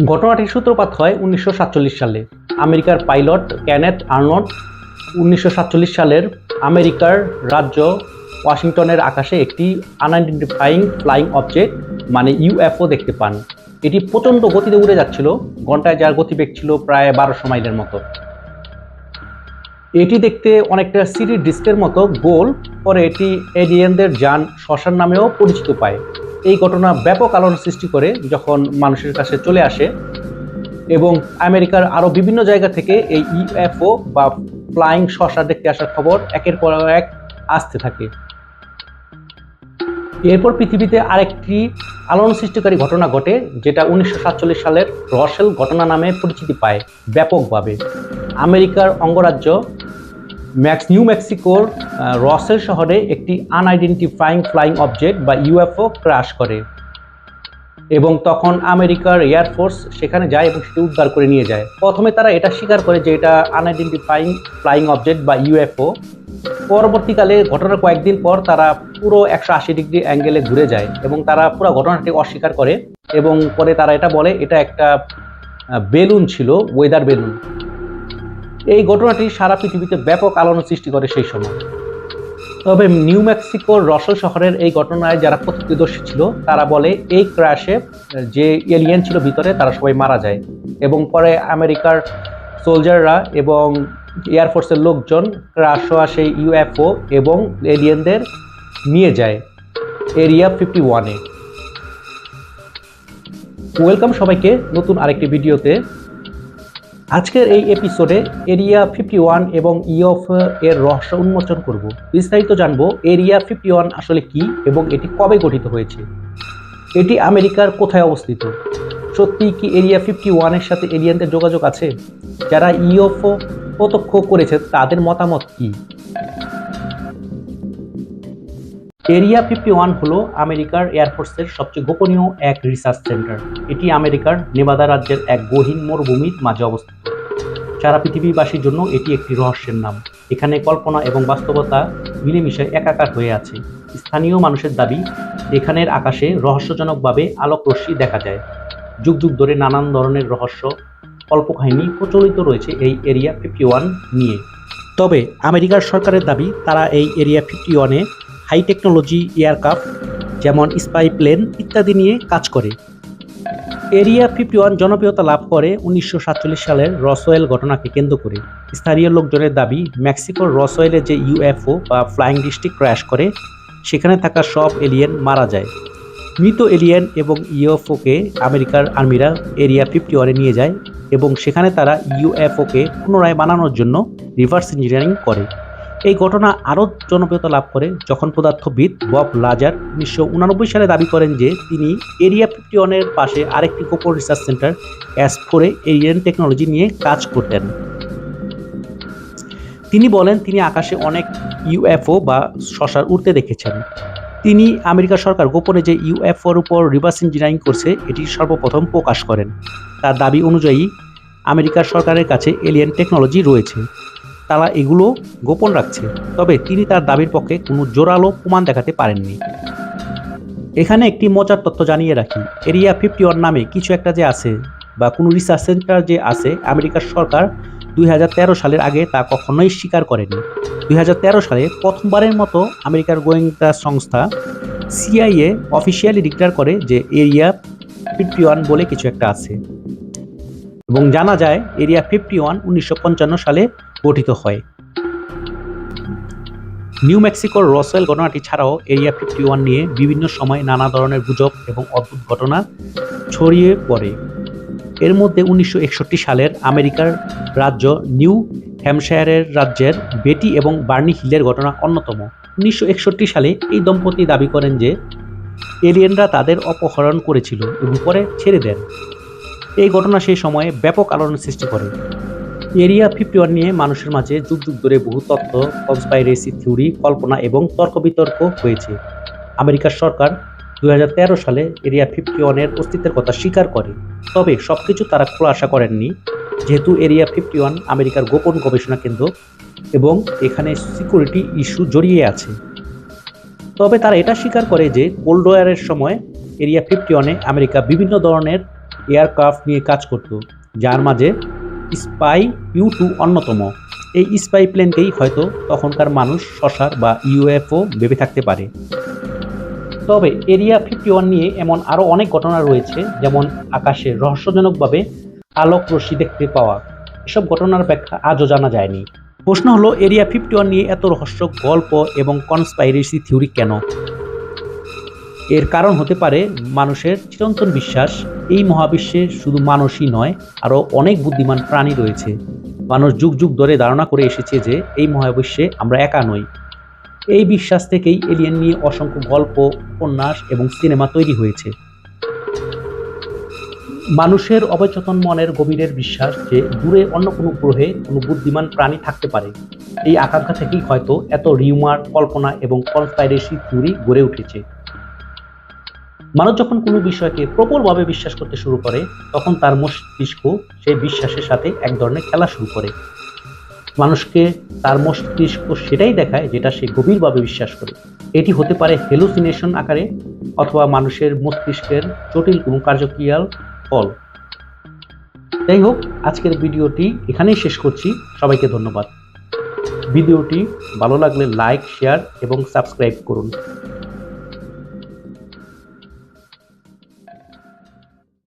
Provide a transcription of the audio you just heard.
ঘটনাটির সূত্রপাত হয় উনিশশো সাতচল্লিশ সালে। আমেরিকার পাইলট ক্যানেথ আর্নট উনিশশো সাতচল্লিশ সালের আমেরিকার রাজ্য ওয়াশিংটনের আকাশে একটি আনআইডেন্টিফাইং ফ্লাইং অবজেক্ট মানে ইউএফও, দেখতে পান। এটি প্রচণ্ড গতিতে উড়ে যাচ্ছিল, ঘন্টায় যার গতিবেগ ছিল প্রায় বারোশো মাইলের মতো। এটি দেখতে অনেকটা সিটি ডিস্কের মতো গোল, পরে এটি এলিয়েনদের যান শ্মশান নামেও পরিচিত পায়। এই ঘটনা ব্যাপক আলোড়ন সৃষ্টি করে যখন মানুষের কাছে চলে আসে এবং আমেরিকার আরও বিভিন্ন জায়গা থেকে এই ইউএফও বা ফ্লাইং শসা দেখতে আসার খবর একের পর এক আসতে থাকে। এরপর পৃথিবীতে আরেকটি আলোড়ন সৃষ্টিকারী ঘটনা ঘটে, যেটা উনিশশো সাতচল্লিশ সালের রসেল ঘটনা নামে পরিচিতি পায় ব্যাপকভাবে। আমেরিকার অঙ্গরাজ্য ম্যাক্স নিউ মেক্সিকোর রসেল শহরে একটি আনআইডেন্টিফাইং ফ্লাইং অবজেক্ট বা ইউএফও ক্রাশ করে। এবং তখন আমেরিকার এয়ারফোর্স সেখানে যায় এবং সেটি উদ্ধার করে নিয়ে যায়। প্রথমে তারা এটা স্বীকার করে যে এটা আনআইডেন্টিফাইং ফ্লাইং অবজেক্ট বা ইউএফও পরবর্তীকালে ঘটনার কয়েকদিন পর তারা পুরো একশো আশি ডিগ্রি অ্যাঙ্গেলে ঘুরে যায় এবং তারা পুরো ঘটনাটি অস্বীকার করে এবং পরে তারা এটা বলে, এটা একটা বেলুন ছিল ওয়েদার বেলুন। এই ঘটনাটি সারা পৃথিবীতে ব্যাপক আলোড়ন সৃষ্টি করে সেই সময়। তবে নিউ মেক্সিকোর রসল শহরের এই ঘটনায় যারা প্রত্যক্ষদর্শী ছিল, তারা বলে এই ক্র্যাশে যে এলিয়েন ছিল ভিতরে, তারা সবাই মারা যায়। এবং পরে আমেরিকার সোলজাররা এবং এয়ারফোর্সের লোকজন ক্রাশ হওয়া সেই ইউএফও এবং এলিয়েনদের নিয়ে যায় এরিয়া ফিফটি ওয়ানে। ওয়েলকাম সবাইকে নতুন আরেকটি ভিডিওতে। আজকের এই এপিসোডে এরিয়া ফিফটি ওয়ান এবং ইয়ফ এর রহস্য উন্মোচন করব। বিস্তারিত জানব এরিয়া ফিফটি ওয়ান আসলে কি এবং এটি কবে গঠিত হয়েছে? এটি আমেরিকার কোথায় অবস্থিত? সত্যি কি এরিয়া ফিফটি ওয়ানের সাথে এরিয়ানদের যোগাযোগ আছে? যারা ইউএফও প্রত্যক্ষ করেছে, তাদের মতামত কি? এরিয়া ফিফটি ওয়ান হলো আমেরিকার এয়ারফোর্সের সবচেয়ে গোপনীয় এক রিসার্চ সেন্টার এটি আমেরিকার নেবাদা রাজ্যের এক গহীন মরুভূমির মাঝে অবস্থিত। সারা পৃথিবীবাসীর জন্য এটি একটি রহস্যের নাম। এখানে কল্পনা এবং বাস্তবতা মিলেমিশে একাকার হয়ে আছে। স্থানীয় মানুষের দাবি, এখানের আকাশে রহস্যজনকভাবে আলোক রশ্মি দেখা যায়। যুগ যুগ ধরে নানান ধরনের রহস্য, কল্পকাহিনী প্রচলিত রয়েছে এই এরিয়া ফিফটি ওয়ান নিয়ে। তবে আমেরিকার সরকারের দাবি, তারা এই এরিয়া ফিফটি ওয়ানে হাই টেকনোলজি, এয়ারক্রাফট, যেমন স্পাই প্লেন ইত্যাদি নিয়ে কাজ করে। এরিয়া ফিফটি ওয়ান জনপ্রিয়তা লাভ করে উনিশশো সাতচল্লিশ সালের রসওয়েল ঘটনাকে কেন্দ্র করে। স্থানীয় লোকজনের দাবি, মেক্সিকোর রসওয়েলে যে ইউএফও বা ফ্লাইং ডিস্ট্রিক্ট ক্র্যাশ করে, সেখানে থাকা সব এলিয়েন মারা যায়। মৃত এলিয়েন এবং ইউএফওকে আমেরিকার আর্মিরা এরিয়া ফিফটি ওয়ানে নিয়ে যায় এবং সেখানে তারা ইউএফওকে পুনরায় বানানোর জন্য রিভার্স ইঞ্জিনিয়ারিং করে। এই ঘটনা আরও জনপ্রিয়তা লাভ করে যখন পদার্থবিদ বব লাজার উনিশশো উনানব্বই সালে দাবি করেন যে তিনি এরিয়া ফিফটি ওয়ানের পাশে আরেকটি গোপন রিসার্চ সেন্টার অ্যাস ফোরে এলিয়েন টেকনোলজি নিয়ে কাজ করতেন। তিনি বলেন, তিনি আকাশে অনেক ইউএফও বা শশার উড়তে দেখেছেন। তিনি আমেরিকা সরকার গোপনে যে ইউএফওর উপর রিভার্স ইঞ্জিনিয়ারিং করছে, এটি সর্বপ্রথম প্রকাশ করেন। তার দাবি অনুযায়ী, আমেরিকার সরকারের কাছে এলিয়েন টেকনোলজি রয়েছে। তারা এগুলো গোপন রাখছে। তবে তিনি তার দাবির পক্ষে কোনো জোরালো প্রমাণ দেখাতে পারেননি। এখানে একটি মজার তথ্য জানিয়ে রাখি। এরিয়া ফিফটি ওয়ান নামে কিছু একটা যে আছে বা কোনো রিসার্চ সেন্টার যে আছে, আমেরিকার সরকার দুই হাজার তেরো সালের আগে তা কখনোই স্বীকার করেনি। দুই হাজার তেরো সালে প্রথমবারের মতো আমেরিকার গোয়েন্দা সংস্থা সিআইএ অফিসিয়ালি ডিক্লেয়ার করে যে এরিয়া ফিফটি ওয়ান বলে কিছু একটা আছে। এবং জানা যায়, এরিয়া ফিফটি ওয়ান উনিশশো পঞ্চান্ন সালে গঠিত হয়। নিউ মেক্সিকোর রসওয়েল ঘটনাটি ছাড়াও এরিয়া ফিফটি ওয়ান নিয়ে বিভিন্ন সময় নানা ধরনের গুজব এবং অদ্ভুত ঘটনা ছড়িয়ে পড়ে। এর মধ্যে উনিশশো একষট্টি সালের আমেরিকার রাজ্য নিউ হ্যামশায়ারের রাজ্যের বেটি এবং বার্নি হিলের ঘটনা অন্যতম। উনিশশো একষট্টি সালে এই দম্পতি দাবি করেন যে, এলিয়েনরা তাদের অপহরণ করেছিল এবং পরে ছেড়ে দেন। এই ঘটনা সেই সময়ে ব্যাপক আলোড়ন সৃষ্টি করে। এরিয়া ফিফটি ওয়ান নিয়ে মানুষের মাঝে যুগ যুগ ধরে বহু তথ্য কনস্পাইরেসি থিওরি কল্পনা এবং তর্ক বিতর্ক হয়েছে। আমেরিকার সরকার দু হাজার তেরো সালে এরিয়া ফিফটি ওয়ানের অস্তিত্বের কথা স্বীকার করে। তবে সব কিছু তারা খোলাসা করেননি, যেহেতু এরিয়া ফিফটি ওয়ান আমেরিকার গোপন গবেষণা কেন্দ্র এবং এখানে সিকিউরিটি ইস্যু জড়িয়ে আছে। তবে তারা এটা স্বীকার করে যে কোল্ড ওয়ারের সময় এরিয়া ফিফটি ওয়ানে আমেরিকা বিভিন্ন ধরনের এয়ারক্রাফট নিয়ে কাজ করত, যার মাঝে স্পাই ইউ টু অন্যতম। এই স্পাই প্লেনকেই হয়তো তখনকার মানুষ শশার বা ইউএফও ভেবে থাকতে পারে। তবে এরিয়া ফিফটি ওয়ান নিয়ে এমন আরও অনেক ঘটনা রয়েছে, যেমন আকাশে রহস্যজনকভাবে আলোক রশ্মি দেখতে পাওয়া। এসব ঘটনার ব্যাখ্যা আজও জানা যায়নি। প্রশ্ন হলো, এরিয়া ফিফটি ওয়ান নিয়ে এত রহস্য, গল্প এবং কনস্পাইরেসি থিওরি কেন? এর কারণ হতে পারে মানুষের চিরন্তন বিশ্বাস। এই মহাবিশ্বে শুধু মানুষই নয়, আরও অনেক বুদ্ধিমান প্রাণী রয়েছে। মানুষ যুগ যুগ ধরে ধারণা করে এসেছে যে এই মহাবিশ্বে আমরা একা নই। এই বিশ্বাস থেকেই এলিয়েন নিয়ে অসংখ্য গল্প, উপন্যাস এবং সিনেমা তৈরি হয়েছে। মানুষের অবচেতন মনের গভীরের বিশ্বাস যে দূরে অন্য কোনো গ্রহে কোনো বুদ্ধিমান প্রাণী থাকতে পারে। এই আকাঙ্ক্ষা থেকেই হয়তো এত রিউমার, কল্পনা এবং কনস্পাইরেসি থিওরি গড়ে উঠেছে। মানুষ যখন কোনো বিষয়কে প্রবলভাবে বিশ্বাস করতে শুরু করে, তখন তার মস্তিষ্ক সেই বিশ্বাসের সাথে এক ধরনের খেলা শুরু করে। মানুষকে তার মস্তিষ্ক সেটাই দেখায় যেটা সে গভীরভাবে বিশ্বাস করে। এটি হতে পারে হেলুসিনেশন আকারে অথবা মানুষের মস্তিষ্কের জটিল কোনো কার্যক্রিয়ার ফল। যাই হোক, আজকের ভিডিওটি এখানেই শেষ করছি। সবাইকে ধন্যবাদ। ভিডিওটি ভালো লাগলে লাইক শেয়ার এবং সাবস্ক্রাইব করুন।